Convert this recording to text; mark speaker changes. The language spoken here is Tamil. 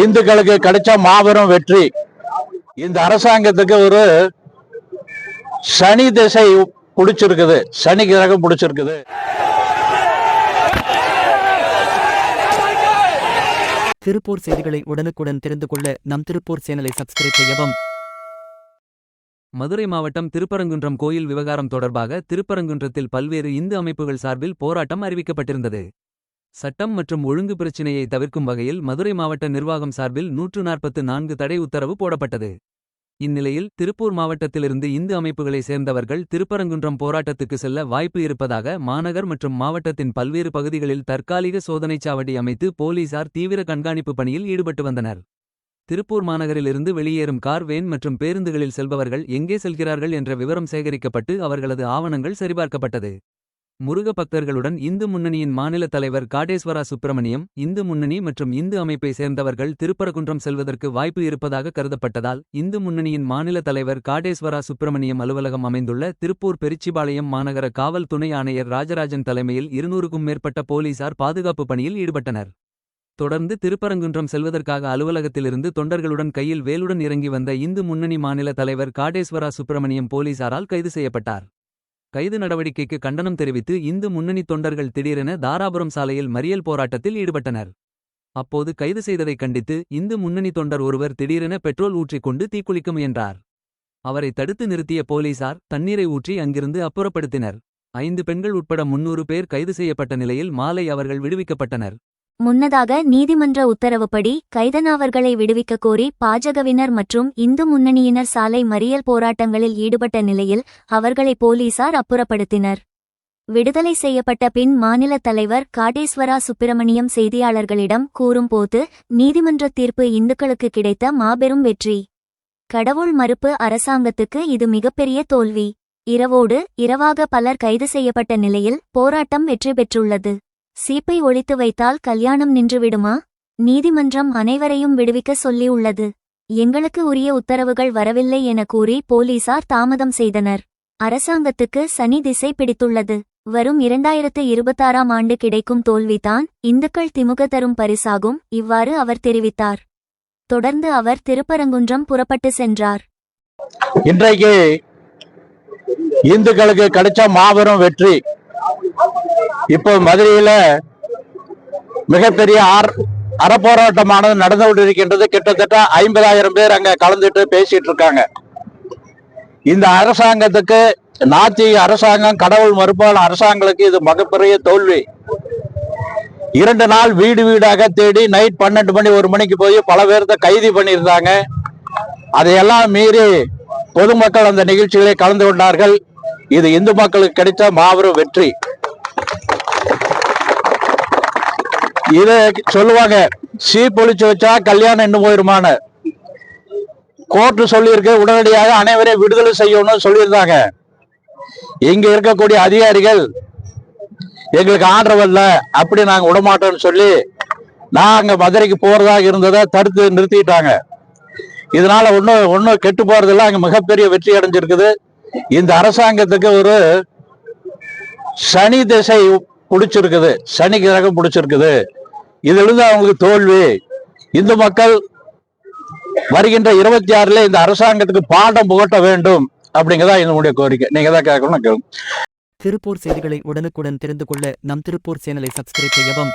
Speaker 1: இந்துக்களுக்கு கிடைச்ச மாபெரும் வெற்றி. இந்த அரசாங்கத்துக்கு ஒரு சனி திசை பிடிச்சிருக்குது. சனி கிரகம் பிடிச்சிருக்குது.
Speaker 2: திருப்பூர் செய்திகளை உடனுக்குடன் தெரிந்து கொள்ள நம் திருப்பூர் சேனலை சப்ஸ்கிரைப் செய்யவும்.
Speaker 3: மதுரை மாவட்டம் திருப்பரங்குன்றம் கோயில் விவகாரம் தொடர்பாக திருப்பரங்குன்றத்தில் பல்வேறு இந்து அமைப்புகள் சார்பில் போராட்டம் அறிவிக்கப்பட்டிருந்தது. சட்டம் மற்றும் ஒழுங்கு பிரச்சினையை தவிர்க்கும் வகையில் மதுரை மாவட்ட நிர்வாகம் சார்பில் நூற்று நாற்பத்து நான்கு தடை உத்தரவு போடப்பட்டது. இந்நிலையில் திருப்பூர் மாவட்டத்திலிருந்து இந்து அமைப்புகளைச் சேர்ந்தவர்கள் திருப்பரங்குன்றம் போராட்டத்துக்கு செல்ல வாய்ப்பு இருப்பதாக மாநகர் மற்றும் மாவட்டத்தின் பல்வேறு பகுதிகளில் தற்காலிக சோதனைச் சாவடி அமைத்து போலீசார் தீவிர கண்காணிப்பு பணியில் ஈடுபட்டு வந்தனர். திருப்பூர் மாநகரிலிருந்து வெளியேறும் கார் வேன் மற்றும் பேருந்துகளில் செல்பவர்கள் எங்கே செல்கிறார்கள் என்ற விவரம் சேகரிக்கப்பட்டு அவர்களது ஆவணங்கள் சரிபார்க்கப்பட்டது. முருக பக்தர்களுடன் இந்து முன்னணியின் மாநில தலைவர் காடேஸ்வரா சுப்பிரமணியம் இந்து முன்னணி மற்றும் இந்து அமைப்பை சேர்ந்தவர்கள் திருப்பரங்குன்றம் செல்வதற்கு வாய்ப்பு இருப்பதாக கருதப்பட்டதால் இந்து முன்னணியின் மாநில தலைவர் காடேஸ்வரா சுப்பிரமணியம் அலுவலகம் அமைந்துள்ள திருப்பூர் பெருச்சிபாளையம் மாநகர காவல் துணை ஆணையர் ராஜராஜன் தலைமையில் இருநூறுக்கும் மேற்பட்ட போலீசார் பாதுகாப்பு பணியில் ஈடுபட்டனர். தொடர்ந்து திருப்பரங்குன்றம் செல்வதற்காக அலுவலகத்திலிருந்து தொண்டர்களுடன் கையில் வேலுடன் இறங்கி வந்த இந்து முன்னணி மாநில தலைவர் காடேஸ்வரா சுப்பிரமணியம் போலீசாரால் கைது செய்யப்பட்டார். கைது நடவடிக்கைக்கு கண்டனம் தெரிவித்து இந்து முன்னணி தொண்டர்கள் திடீரென தாராபுரம் சாலையில் மறியல் போராட்டத்தில் ஈடுபட்டனர். அப்போது கைது செய்ததைக் கண்டித்து இந்து முன்னணி தொண்டர் ஒருவர் திடீரென பெட்ரோல் ஊற்றிக் கொண்டு தீக்குளிக்க முயன்றார். அவரை தடுத்து நிறுத்திய போலீசார் தண்ணீரை ஊற்றி அங்கிருந்து அப்புறப்படுத்தினர். ஐந்து பெண்கள் உட்பட முன்னூறு பேர் கைது செய்யப்பட்ட நிலையில் மாலை அவர்கள் விடுவிக்கப்பட்டனர்.
Speaker 4: முன்னதாக நீதிமன்ற உத்தரவுப்படி கைதனாவர்களை விடுவிக்க கோரி பாஜகவினர் மற்றும் இந்து முன்னணியினர் சாலை மறியல் போராட்டங்களில் ஈடுபட்ட நிலையில் அவர்களை போலீசார் அப்புறப்படுத்தினர். விடுதலை செய்யப்பட்ட பின் மாநில தலைவர் காடேஸ்வரா சுப்பிரமணியம் செய்தியாளர்களிடம் கூறும்போது நீதிமன்ற தீர்ப்பு இந்துக்களுக்கு கிடைத்த மாபெரும் வெற்றி. கடவுள் மறுப்பு அரசாங்கத்துக்கு இது மிகப்பெரிய தோல்வி. இரவோடு இரவாக பலர் கைது செய்யப்பட்ட நிலையில் போராட்டம் வெற்றி பெற்றுள்ளது. சீப்பை ஒழித்து வைத்தால் கல்யாணம் நின்றுவிடுமா? நீதிமன்றம் அனைவரையும் விடுவிக்க சொல்லியுள்ளது. எங்களுக்கு உரிய உத்தரவுகள் வரவில்லை என கூறி போலீசார் தாமதம் செய்தனர். அரசாங்கத்துக்கு சனி திசை பிடித்துள்ளது. வரும் இரண்டாயிரத்து இருபத்தாறாம் ஆண்டு கிடைக்கும் தோல்விதான் இந்துக்கள் திமுக தரும் பரிசாகும் இவ்வாறு அவர் தெரிவித்தார். தொடர்ந்து அவர் திருப்பரங்குன்றம் புறப்பட்டு சென்றார்.
Speaker 1: இன்றைக்கு இந்துக்களுக்கு கிடைச்ச மாபெரும் வெற்றி இப்போ மதுரையில மிகப்பெரிய ஆர் அறப்போராட்டமானது நடந்து கொண்டிருக்கின்றது. கிட்டத்தட்ட ஐம்பதாயிரம் பேர் அங்க கலந்துட்டு பேசிட்டு இருக்காங்க. இந்த அரசாங்கத்துக்கு நாத்திக அரசாங்கம் கடவுள் மறுப்பான அரசாங்கங்களுக்கு இது மிகப்பெரிய தோல்வி. இரண்டு நாள் வீடு வீடாக தேடி நைட் பன்னெண்டு மணி ஒரு மணிக்கு போய் பல பேர்த்த கைது பண்ணியிருந்தாங்க. அதையெல்லாம் மீறி பொதுமக்கள் அந்த நிகழ்ச்சிகளை கலந்து கொண்டார்கள். இது இந்து மக்களுக்கு கிடைத்த மாபெரும் வெற்றி. இது சொல்லுவாங்க. சீ பொழிச்சு வச்சா கல்யாணம் இன்னும் போயிருமான கோர்ட்டு சொல்லியிருக்கு. உடனடியாக அனைவரையும் விடுதலை செய்யணும்னு சொல்லியிருந்தாங்க. இங்க இருக்கக்கூடிய அதிகாரிகள் எங்களுக்கு ஆர்டர் வரல அப்படி நாங்க விடமாட்டோம்னு சொல்லி நாங்க மதுரைக்கு போறதாக இருந்ததை தடுத்து நிறுத்திட்டாங்க. இதனால ஒன்றும் ஒன்றும் கெட்டு போறதெல்லாம் அங்கே மிகப்பெரிய வெற்றி அடைஞ்சிருக்குது. இந்த அரசாங்கத்துக்கு ஒரு சனி திசை பிடிச்சிருக்குது. சனி கிரகம் பிடிச்சிருக்குது. இதிலிருந்து அவங்களுக்கு தோல்வி. இந்து மக்கள் வருகின்ற இருபத்தி ஆறுல இந்த அரசாங்கத்துக்கு பாடம் புகட்ட வேண்டும் அப்படிங்கறதா என்னுடைய கோரிக்கை. நீங்க தான் கேட்கணும் கேளுங்க
Speaker 2: திருப்பூர் செய்திகளை உடனுக்குடன் தெரிந்து கொள்ள நம் திருப்பூர் சேனலை சப்ஸ்கிரைப் செய்யவும்